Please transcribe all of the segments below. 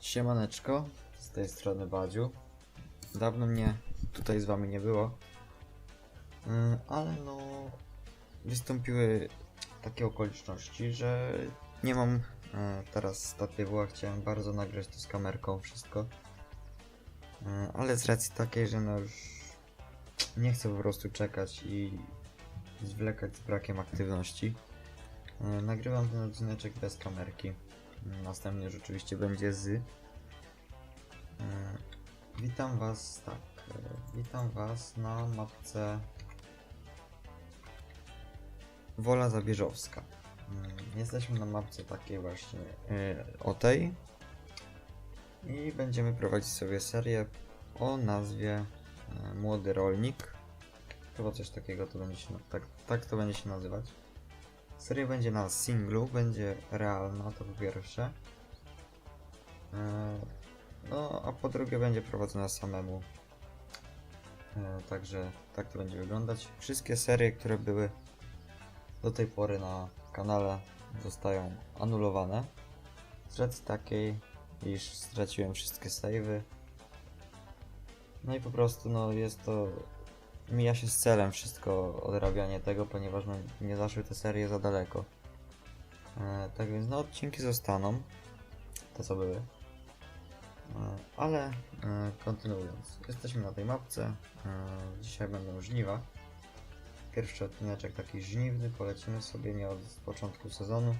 Siemaneczko, z tej strony Badziu. Dawno mnie tutaj z wami nie było. Yy, Ale no, wystąpiły takie okoliczności, że nie mam e, teraz statywu, chciałem bardzo nagrać to z kamerką wszystko. E, Ale z racji takiej, że no już nie chcę po prostu czekać i zwlekać z brakiem aktywności. E, Nagrywam ten odcineczek bez kamerki. Następny już oczywiście będzie z. E, Witam Was, tak. e, Witam Was na mapce Wola Zabieżowska. Mm, Jesteśmy na mapce takiej właśnie o tej. I będziemy prowadzić sobie serię o nazwie Młody Rolnik. Chyba coś takiego to będzie się, tak, tak to będzie się nazywać. Seria będzie na singlu, będzie realna, to po pierwsze. E, No, a po drugie będzie prowadzona samemu. E, Także tak to będzie wyglądać. Wszystkie serie, które były do tej pory na kanale zostają anulowane. Z racji takiej, iż straciłem wszystkie savey. No i po prostu no jest to mija się z celem wszystko odrabianie tego, ponieważ no, nie zaszły te serie za daleko. E, tak więc no odcinki zostaną, te co były. E, ale e, kontynuując, jesteśmy na tej mapce. E, dzisiaj będą żniwa. Pierwszy odcineczek taki żniwny, polecimy sobie nie od początku sezonu.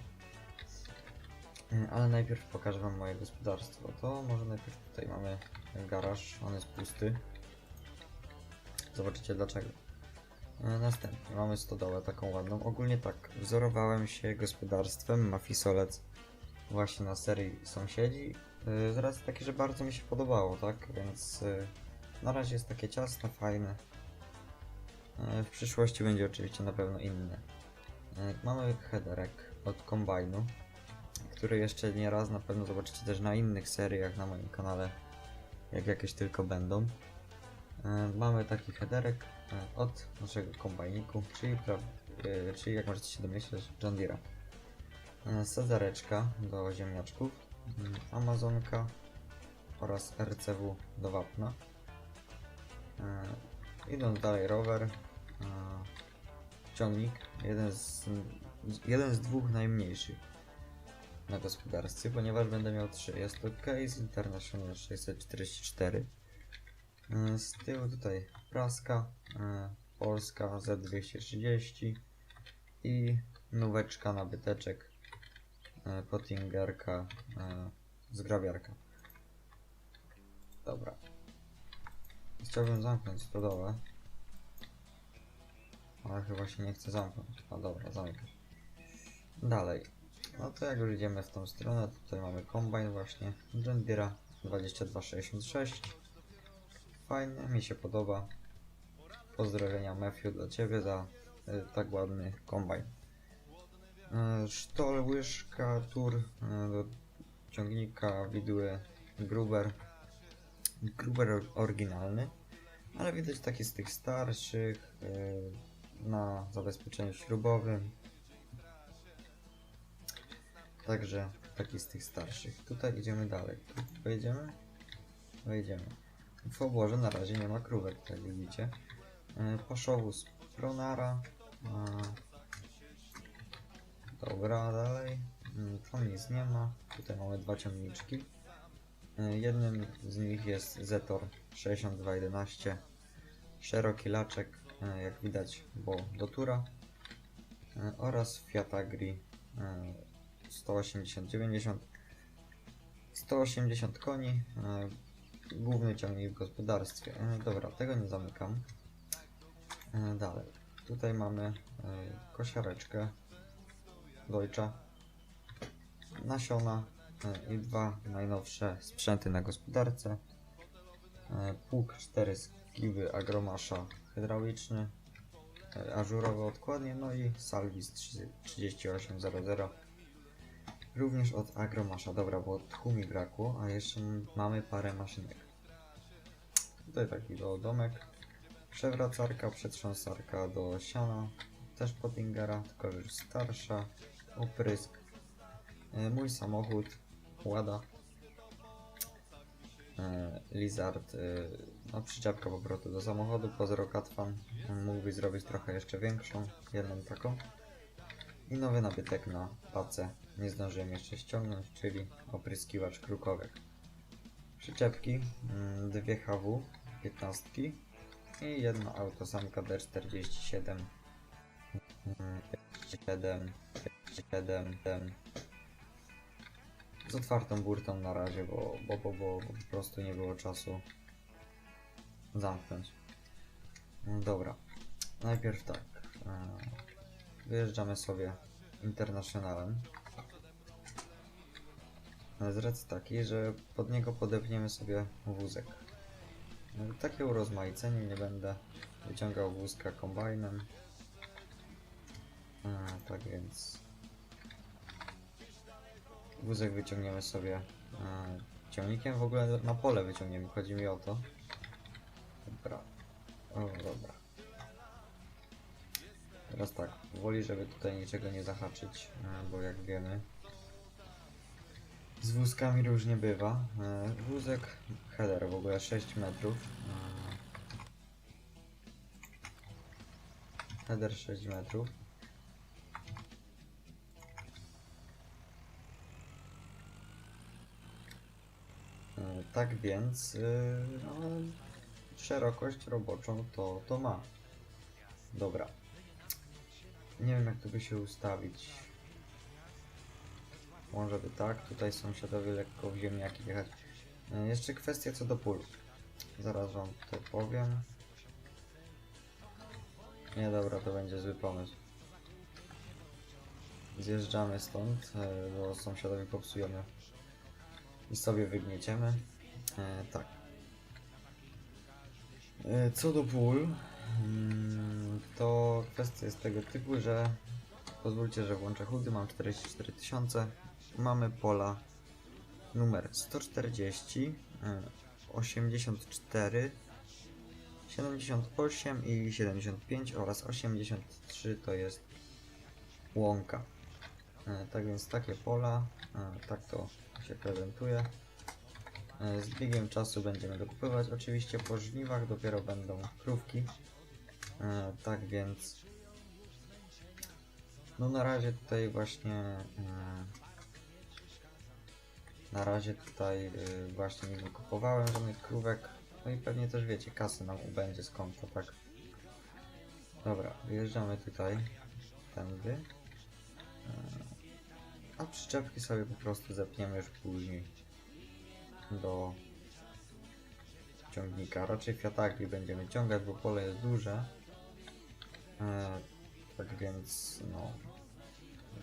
E, ale najpierw pokażę wam moje gospodarstwo. To może najpierw tutaj mamy garaż, on jest pusty. Zobaczycie dlaczego. E, Następnie mamy stodołę taką ładną. Ogólnie tak, wzorowałem się gospodarstwem Mafisolec właśnie na serii Sąsiedzi. e, Z racji że bardzo mi się podobało, tak? Więc e, na razie jest takie ciasne, fajne. W przyszłości będzie oczywiście na pewno inne. Mamy headerek od kombajnu, który jeszcze nie raz na pewno zobaczycie też na innych seriach na moim kanale, jak jakieś tylko będą. E, Mamy taki headerek e, od naszego kombajniku, czyli, e, czyli jak możecie się domyśleć, John Deere'a. Sadzareczka do ziemniaczków, mm, Amazonka oraz RCW do wapna. Idąc dalej rower, ciągnik, jeden z, jeden z dwóch najmniejszych na gospodarstwie, ponieważ będę miał trzy. Jest to Case International 644. E, Z tyłu tutaj praska, e, polska Z230 i nóweczka na byteczek, e, pottingerka, e, zgrabiarka. Dobra. Chciałbym zamknąć stodołę, ale chyba się nie chce zamknąć. A dobra, zamykam. Dalej. No to jak już idziemy w tą stronę, tutaj mamy kombajn właśnie John Deere'a 2266. Fajnie, mi się podoba. Pozdrowienia Matthew dla Ciebie za y, tak ładny kombajn. Y, sztol, łyżka, tur y, do ciągnika, widły, gruber. Gruber or- oryginalny, ale widać taki z tych starszych y, na zabezpieczeniu śrubowym. Także taki z tych starszych. Tutaj idziemy dalej. Wejdziemy? Wejdziemy. W oborze na razie nie ma krówek, jak widzicie. E, Paszowóz Pronara. E, Dobra, dalej. Mm, Tam nic nie ma. Tutaj mamy dwa ciągniczki. E, Jednym z nich jest Zetor 6211. Szeroki laczek, jak widać, bo do tura. Oraz Fiat Agri e, 180-90. 180 koni. Główny ciągnik w gospodarstwie. E, Dobra, tego nie zamykam. E, Dalej. Tutaj mamy e, kosiareczkę Deutscha, nasiona i dwa najnowsze sprzęty na gospodarce. Pług 4 skiwy Agromasza hydrauliczny, e, ażurowy odkładnie, no i Salvis 3- 3800. Również od Agromasza. Dobra, bo tchu mi brakło, a jeszcze mamy parę maszynek. Tutaj taki do domek. Przewracarka, przetrząsarka do siana, też Pottingera, tylko już starsza, oprysk. E, mój samochód, Łada. E, Lizard, e, no przyczepka po prostu do samochodu, Pozero Katwan. Mógłbyś zrobić trochę jeszcze większą, jedną taką. I nowy nabytek na pacę. Nie zdążyłem jeszcze ściągnąć, czyli opryskiwacz krukowych. Przyczepki, mm, dwie HW, 15 i jedno autosamka D47. Mm, 7, 7, 7. Z otwartą burtą na razie, bo, bo, bo, bo, po prostu nie było czasu zamknąć. Dobra, najpierw tak. Wyjeżdżamy sobie internacjonalem. E, Z racji takiej, że pod niego podepniemy sobie wózek. E, Takie urozmaicenie, nie będę wyciągał wózka kombajnem. E, Tak więc wózek wyciągniemy sobie e, ciągnikiem, w ogóle na pole wyciągniemy, chodzi mi o to. Dobra, o dobra. Teraz tak, woli, żeby tutaj niczego nie zahaczyć, e, bo jak wiemy, z wózkami różnie bywa. E, Wózek, header w ogóle 6 metrów. E, Header 6 metrów. Tak więc, no, szerokość roboczą to, to ma. Dobra. Nie wiem jak to by się ustawić. Może by tak, tutaj sąsiadowie lekko w ziemniaki jechać. E, Jeszcze kwestia co do pól. Zaraz wam to powiem. Nie dobra, to będzie zły pomysł. Zjeżdżamy stąd, e, bo sąsiadowi popsujemy i sobie wygnieciemy. E, tak. E, co do pól, to kwestia jest tego typu, że pozwólcie, że włączę chudy, mam 44 tysiące, mamy pola numer 140, e, 84, 78 i 75 oraz 83 to jest łąka. E, Tak więc takie pola, e, tak to się prezentuje. E, Z biegiem czasu będziemy dokupywać. Oczywiście po żniwach dopiero będą krówki. E, Tak więc no na razie tutaj właśnie e, na razie tutaj e, właśnie nie wykupowałem żadnych krówek. No i pewnie też wiecie, kasy nam ubędzie z konta, tak? Dobra, wyjeżdżamy tutaj tędy. E, A przyczepki sobie po prostu zepniemy już później do ciągnika. Raczej fiataki będziemy ciągać, bo pole jest duże. E, tak więc, no.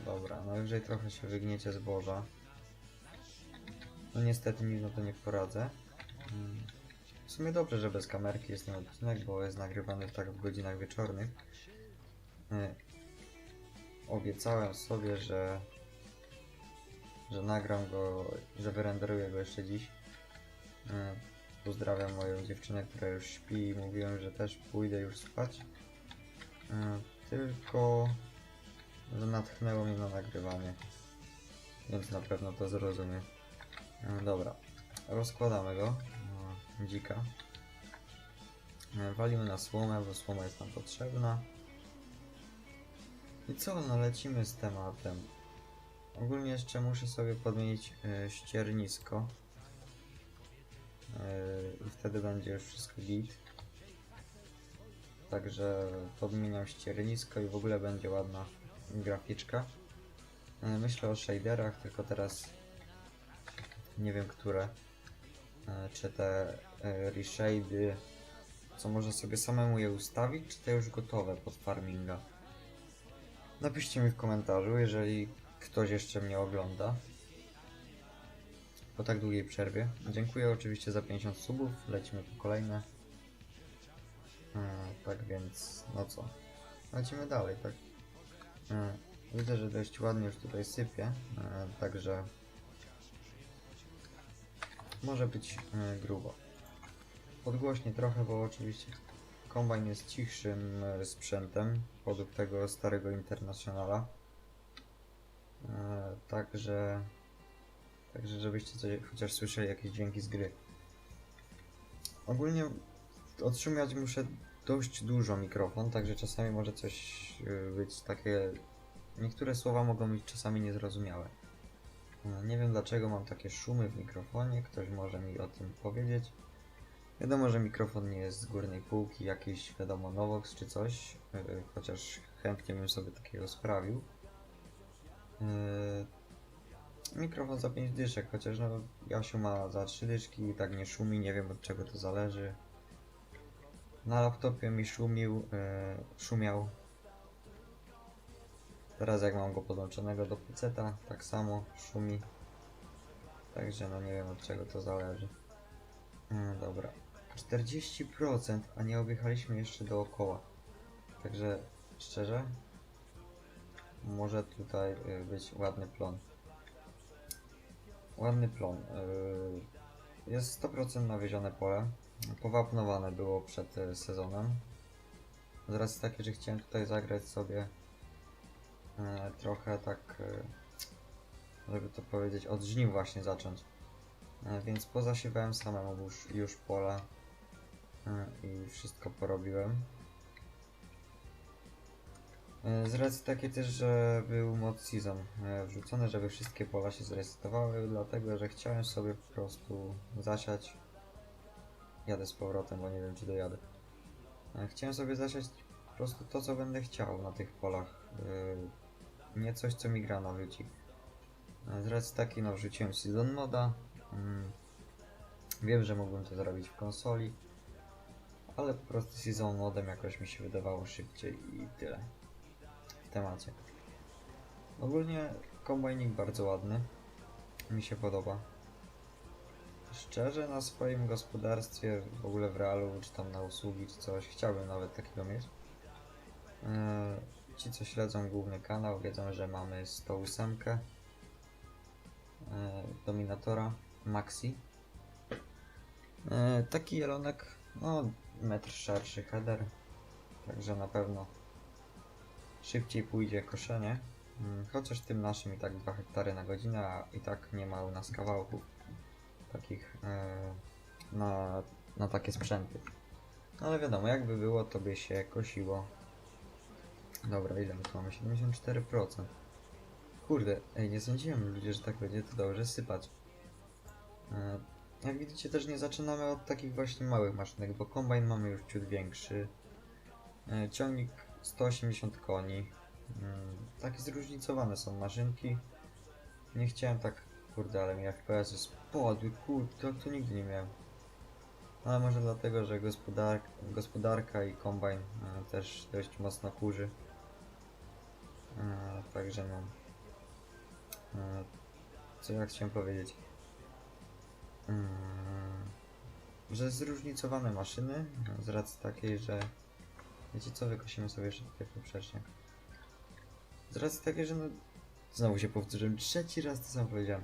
Dobra, najwyżej trochę się wygniecie zboża. No niestety nic na to nie poradzę. Mm. W sumie dobrze, że bez kamerki jest ten odcinek, bo jest nagrywany tak w godzinach wieczornych. E, obiecałem sobie, że że nagram go, że wyrenderuję go jeszcze dziś. E, Pozdrawiam moją dziewczynę, która już śpi i mówiłem, że też pójdę już spać. E, Tylko, że natchnęło mnie na nagrywanie. Więc na pewno to zrozumie. E, Dobra, rozkładamy go. Dzika. E, Walimy na słomę, bo słoma jest nam potrzebna. I co, no lecimy z tematem. Ogólnie jeszcze muszę sobie podmienić e, ściernisko. I wtedy będzie już wszystko git. Także podmieniam ściernisko i w ogóle będzie ładna graficzka. E, myślę o shaderach, tylko teraz nie wiem które. E, czy te e, reshady, co można sobie samemu je ustawić, czy te już gotowe pod farminga. Napiszcie mi w komentarzu, jeżeli ktoś jeszcze mnie ogląda po tak długiej przerwie. Dziękuję oczywiście za 50 subów, lecimy po kolejne. Tak więc, no co, lecimy dalej, tak? Widzę, że dość ładnie już tutaj sypie, także może być e, grubo. Podgłośnie trochę, bo oczywiście kombajn jest cichszym e, sprzętem, podług tego starego Internationala. E, Także, także żebyście coś, chociaż słyszeli jakieś dźwięki z gry. Ogólnie odszumiać muszę dość dużo mikrofon, także czasami może coś e, być takie... Niektóre słowa mogą być czasami niezrozumiałe. E, Nie wiem dlaczego mam takie szumy w mikrofonie, ktoś może mi o tym powiedzieć. Wiadomo, że mikrofon nie jest z górnej półki, jakiś wiadomo Novox czy coś, e, chociaż chętnie bym sobie takiego sprawił. E, Mikrofon za 5 dyszek, chociaż no Jasiu ma za 3 dyszki i tak nie szumi, nie wiem od czego to zależy. Na laptopie mi szumił, e, szumiał. Teraz jak mam go podłączonego do peceta, tak samo szumi. Także no nie wiem od czego to zależy. No dobra. 40%, a nie objechaliśmy jeszcze dookoła. Także szczerze, może tutaj y, być ładny plon. Ładny plon. y, Jest 100% nawiezione pole. Powapnowane było przed y, sezonem. Z racji takiej, że chciałem tutaj zagrać sobie y, trochę tak, y, żeby to powiedzieć, od żniw właśnie zacząć. E, Więc pozasiewałem samemu już, już pola e, i wszystko porobiłem. E, Z racji takiej też, że był mod season e, wrzucony, żeby wszystkie pola się zresetowały, dlatego że chciałem sobie po prostu zasiać. Jadę z powrotem, bo nie wiem czy dojadę. E, Chciałem sobie zasiać po prostu to, co będę chciał na tych polach. E, Nie coś, co mi gra nawróci. E, Z takiej, no wrzuciłem season moda. Mm. Wiem, że mógłbym to zrobić w konsoli, ale po prostu season modem jakoś mi się wydawało szybciej i tyle w temacie. Ogólnie kombajnik bardzo ładny, mi się podoba. Szczerze na swoim gospodarstwie, w ogóle w realu, czy tam na usługi, czy coś, chciałbym nawet takiego mieć. Eee, Ci, co śledzą główny kanał, wiedzą, że mamy 108 e, Dominatora Maxi. E, taki jelonek, no metr szerszy header, także na pewno szybciej pójdzie koszenie. Mm, Chociaż tym naszym i tak 2 hektary na godzinę, a i tak nie ma u nas kawałków takich e, na, na takie sprzęty. No ale wiadomo, jakby było, to by się kosiło. Dobra, ile my tu mamy? 74%. Kurde, ej, nie sądziłem ludzie, że tak będzie to dobrze sypać. E, Jak widzicie też nie zaczynamy od takich właśnie małych maszynek, bo kombajn mamy już ciut większy. E, Ciągnik 180 koni. Mm, Takie zróżnicowane są maszynki. Nie chciałem tak, kurde, ale mi FPS spadły, kurde, tak to nigdy nie miałem. Ale może dlatego, że gospodarka, gospodarka i kombajn e, też dość mocno kurzy. E, Także no. E, Co ja chciałem powiedzieć? Mm, Że zróżnicowane maszyny, z racji takiej, że wiecie co, wykosimy sobie jeszcze tutaj poprzeczniak. Z racji takiej, że no, znowu się powtórzyłem, trzeci raz to sam powiedziałem.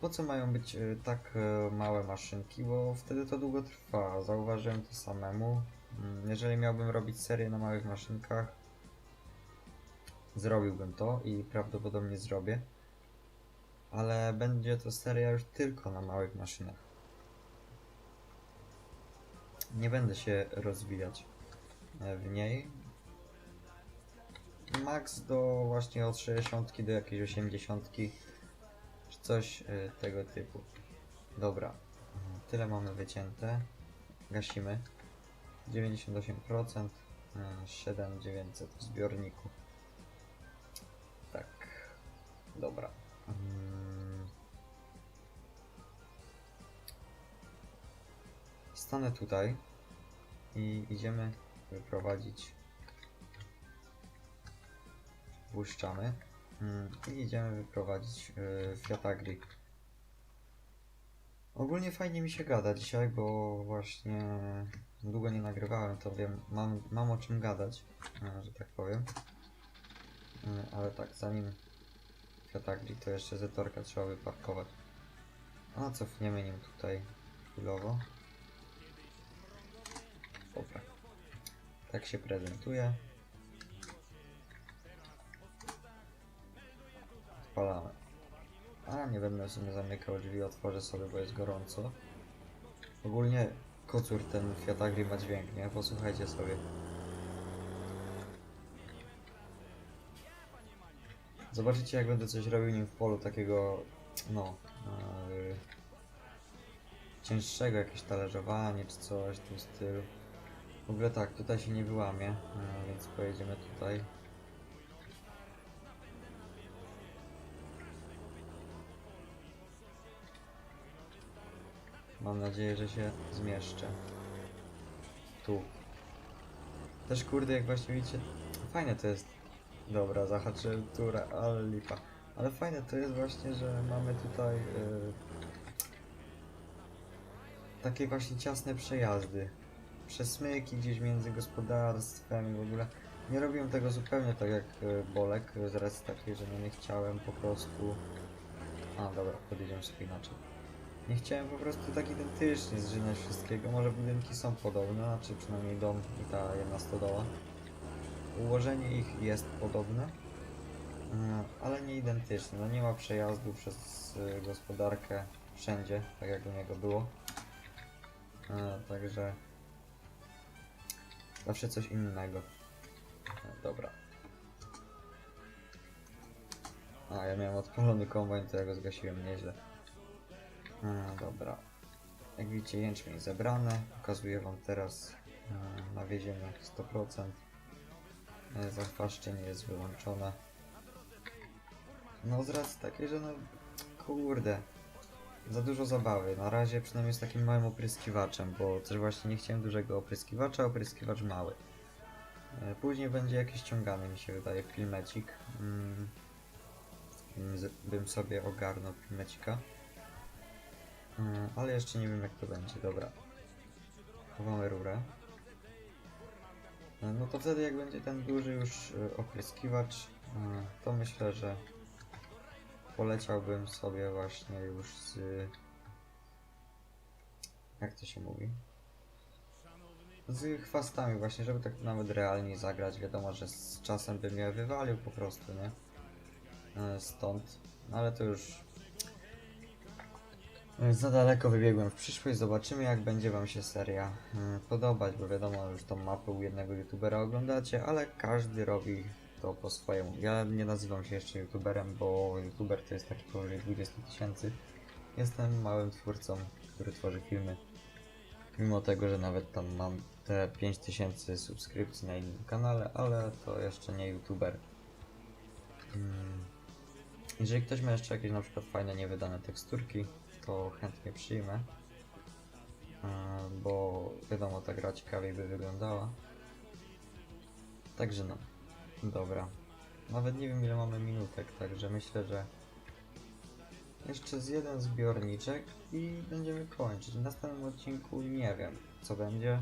Po co mają być e, tak e, małe maszynki, bo wtedy to długo trwa, zauważyłem to samemu. Mm, Jeżeli miałbym robić serię na małych maszynkach, zrobiłbym to i prawdopodobnie zrobię ale będzie to seria już tylko na małych maszynach. Nie będę się rozwijać e, w niej. Max do właśnie od 60 do jakiejś 80 czy coś e, tego typu. Dobra, tyle mamy wycięte. Gasimy. 98%, e, 7900 w zbiorniku. Tak, dobra. Mm. Stanę tutaj i idziemy wyprowadzić. Błyszczamy Mm, i idziemy wyprowadzić yy. Ogólnie fajnie mi się gada dzisiaj, bo właśnie długo nie nagrywałem, to wiem, mam, mam o czym gadać, e, że tak powiem. Yy, ale tak, zanim Fiatagri to jeszcze zetorka trzeba wyparkować. A cofniemy nim tutaj chwilowo. Dobra. Tak się prezentuje. Odpalamy. A, nie będę sobie zamykał drzwi, otworzę sobie, bo jest gorąco. Ogólnie kocur ten Fiat Agri ma dźwięk, nie? Posłuchajcie sobie. Zobaczycie jak będę coś robił nim w polu takiego, no, yy, cięższego, jakieś talerzowanie czy coś w tym stylu. W ogóle tak, tutaj się nie wyłamie, yy, więc pojedziemy tutaj. Mam nadzieję, że się zmieszczę. Tu. Też kurde, jak właśnie widzicie, fajne to jest. Dobra, zahaczyłem turę, ale lipa. Ale fajne to jest właśnie, że mamy tutaj yy, takie właśnie ciasne przejazdy. Przesmyki gdzieś między gospodarstwem i w ogóle. Nie robiłem tego zupełnie tak jak yy, Bolek, z racji takiej, że no nie chciałem po prostu... A dobra, podjedziemy sobie inaczej. Nie chciałem po prostu tak identycznie zżynać wszystkiego. Może budynki są podobne, znaczy przynajmniej dom i ta jedna stodoła. Ułożenie ich jest podobne, mm, ale nie identyczne. No nie ma przejazdu przez y, gospodarkę wszędzie, tak jak u niego było. E, Także zawsze coś innego. E, Dobra. A, ja miałem odpalony kombajn, to ja go zgasiłem nieźle. E, Dobra. Jak widzicie, jęczmień zebrany. Pokazuję Wam teraz e, nawiezienie 100%. E, Zachwaszczenie jest wyłączone. No z racji takiej, że no kurde, za dużo zabawy. Na razie przynajmniej z takim małym opryskiwaczem, bo też właśnie nie chciałem dużego opryskiwacza, opryskiwacz mały. E, Później będzie jakiś ściągany, mi się wydaje, filmecik. Mm, bym sobie ogarnął filmecika. Mm, Ale jeszcze nie wiem jak to będzie, dobra. Chowamy rurę. E, No to wtedy jak będzie ten duży już e, opryskiwacz, e, to myślę, że poleciałbym sobie właśnie już z... Jak to się mówi? Z chwastami właśnie, żeby tak nawet realnie zagrać. Wiadomo, że z czasem bym je wywalił po prostu, nie? Stąd. No ale to już za daleko wybiegłem w przyszłość, zobaczymy jak będzie wam się seria mm, podobać, bo wiadomo, już tą mapę u jednego youtubera oglądacie, ale każdy robi to po swojemu. Ja nie nazywam się jeszcze youtuberem, bo youtuber to jest taki powyżej 20 tysięcy. Jestem małym twórcą, który tworzy filmy. Mimo tego, że nawet tam mam te 5000 subskrypcji na innym kanale, ale to jeszcze nie youtuber. Mm. Jeżeli ktoś ma jeszcze jakieś na przykład fajne, niewydane teksturki, to chętnie przyjmę. E, Bo wiadomo, ta gra ciekawiej by wyglądała. Także no, dobra. Nawet nie wiem ile mamy minutek, także myślę, że jeszcze z jeden zbiorniczek i będziemy kończyć. W następnym odcinku nie wiem co będzie.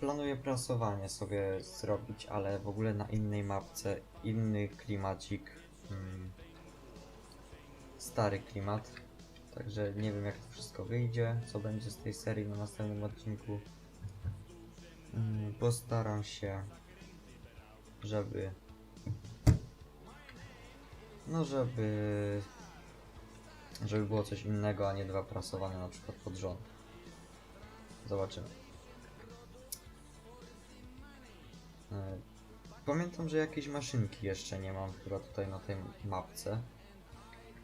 Planuję prasowanie sobie zrobić, ale w ogóle na innej mapce, inny klimacik. Mm, stary klimat. Także nie wiem jak to wszystko wyjdzie, co będzie z tej serii na następnym odcinku. Mm, Postaram się, żeby. No, żeby. Żeby było coś innego, a nie dwa prasowane na przykład pod rząd. Zobaczymy. E, Pamiętam, że jakieś maszynki jeszcze nie mam chyba tutaj na tej mapce.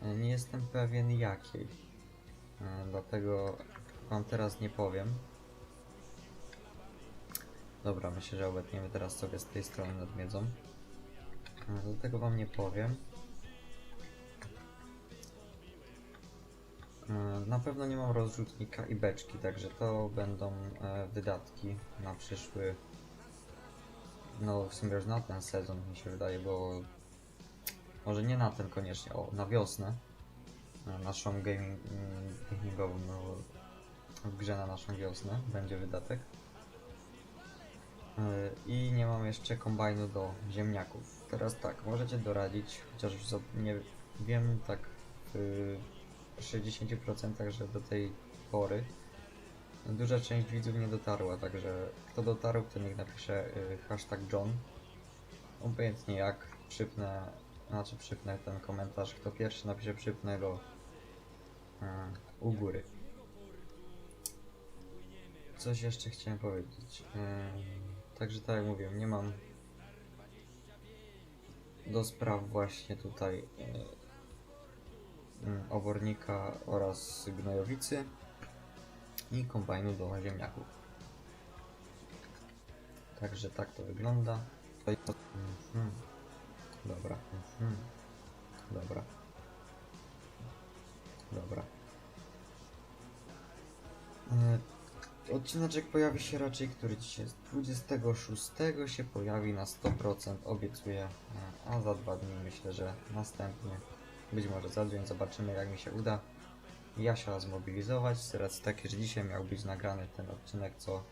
E, Nie jestem pewien jakiej. E, Dlatego wam teraz nie powiem. Dobra, myślę, że obetniemy teraz sobie z tej strony nad miedzą. E, Dlatego wam nie powiem. E, Na pewno nie mam rozrzutnika i beczki, także to będą wydatki na przyszły. No, w sumie już na ten sezon mi się wydaje, bo może nie na ten koniecznie, o, na wiosnę. Na naszą gaming, mm, gamingową, no, w grze na naszą wiosnę będzie wydatek. Yy, I nie mam jeszcze kombajnu do ziemniaków. Teraz tak, możecie doradzić, chociaż nie wiem tak w 60% że do tej pory duża część widzów nie dotarła, także kto dotarł, to niech napisze y, hashtag John. Obojętnie jak, przypnę, znaczy przypnę ten komentarz, kto pierwszy napisze przypnę go y, u góry. Coś jeszcze chciałem powiedzieć. Y, także tak jak mówię, nie mam do spraw właśnie tutaj y, y, obornika oraz gnojowicy i kombajnu do ziemniaków. Także tak to wygląda. Mhm. Dobra. Mhm. Dobra. Dobra. E, Odcineczek pojawi się raczej, który dzisiaj jest 26 się pojawi na 100%, obiecuję, E, a za dwa dni myślę, że następny, być może za dzień, zobaczymy jak mi się uda. Jasia zmobilizować, z racji takiej, że dzisiaj miał być nagrany ten odcinek, co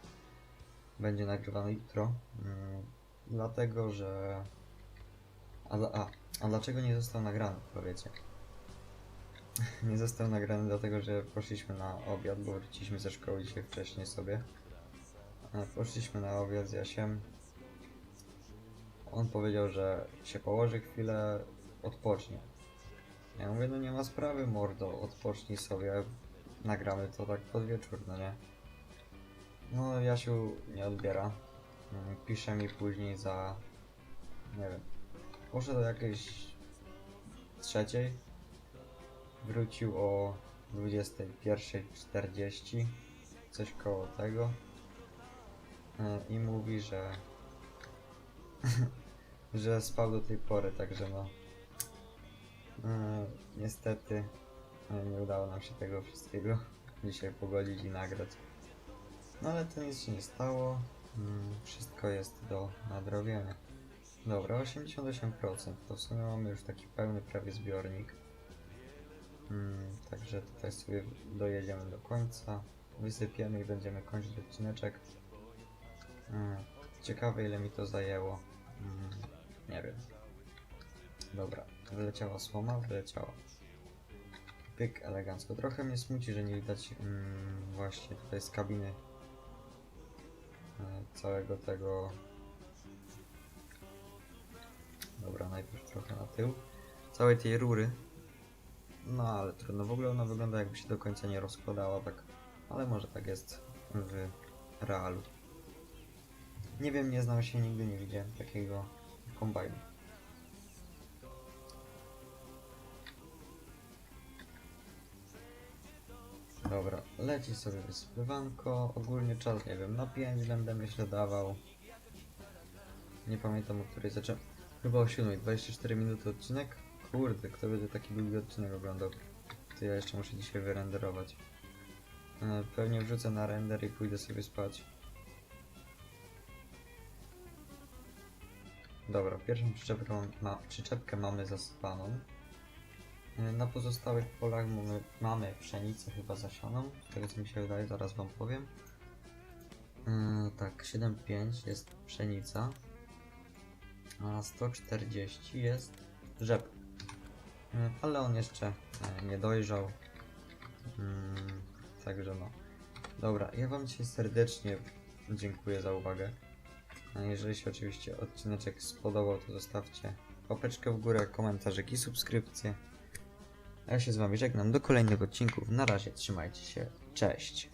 będzie nagrywany jutro. Mm, dlatego, że... A, a, a dlaczego nie został nagrany, powiecie? Nie został nagrany dlatego, że poszliśmy na obiad, bo wróciliśmy ze szkoły dzisiaj wcześniej sobie. Poszliśmy na obiad z Jasiem. On powiedział, że się położy chwilę, odpocznie. Ja mówię, no nie ma sprawy, mordo, odpocznij sobie, nagramy to tak pod wieczór, no nie? No, Jasiu nie odbiera. Mm, Pisze mi później za, nie wiem, poszedł o jakiejś trzeciej, wrócił o 21.40, coś koło tego E, i mówi, że że spał do tej pory, także no e, niestety e, nie udało nam się tego wszystkiego dzisiaj pogodzić i nagrać. No ale to nic się nie stało. Mm, Wszystko jest do nadrobienia. Dobra, 88%. To w sumie mamy już taki pełny prawie zbiornik. Mm, Także tutaj sobie dojedziemy do końca. Wysypiemy i będziemy kończyć odcineczek. Mm, Ciekawe ile mi to zajęło. Mm, Nie wiem. Dobra, wyleciała słoma, wyleciała. Pyk elegancko. Trochę mnie smuci, że nie widać właśnie tutaj z kabiny e, całego tego. Dobra, najpierw trochę na tył. Całej tej rury. No ale trudno. W ogóle ona wygląda jakby się do końca nie rozkładała tak. Ale może tak jest w realu. Nie wiem, nie znam się, nigdy nie widziałem takiego kombajnu. Dobra, leci sobie wysypywanko. Ogólnie czas, nie wiem, na 5 będę myślę dawał. Nie pamiętam o której zacząłem. Chyba o 7, 24 minuty odcinek. Kurde, kto będzie taki długi odcinek oglądał? To ja jeszcze muszę dzisiaj wyrenderować. E, Pewnie wrzucę na render i pójdę sobie spać. Dobra, pierwszą przyczepkę, ma, przyczepkę mamy zasypaną. E, Na pozostałych polach mamy, mamy pszenicę chyba zasioną, z tego co mi się wydaje, zaraz wam powiem. E, tak, 7,5 jest pszenica, a 140 jest rzep. E, ale on jeszcze e, nie dojrzał. Mm, także no. Dobra, ja wam dzisiaj serdecznie dziękuję za uwagę. Jeżeli się oczywiście odcineczek spodobał, to zostawcie łapeczkę w górę, komentarzyk i subskrypcję. Ja się z wami żegnam do kolejnych odcinków. Na razie trzymajcie się. Cześć.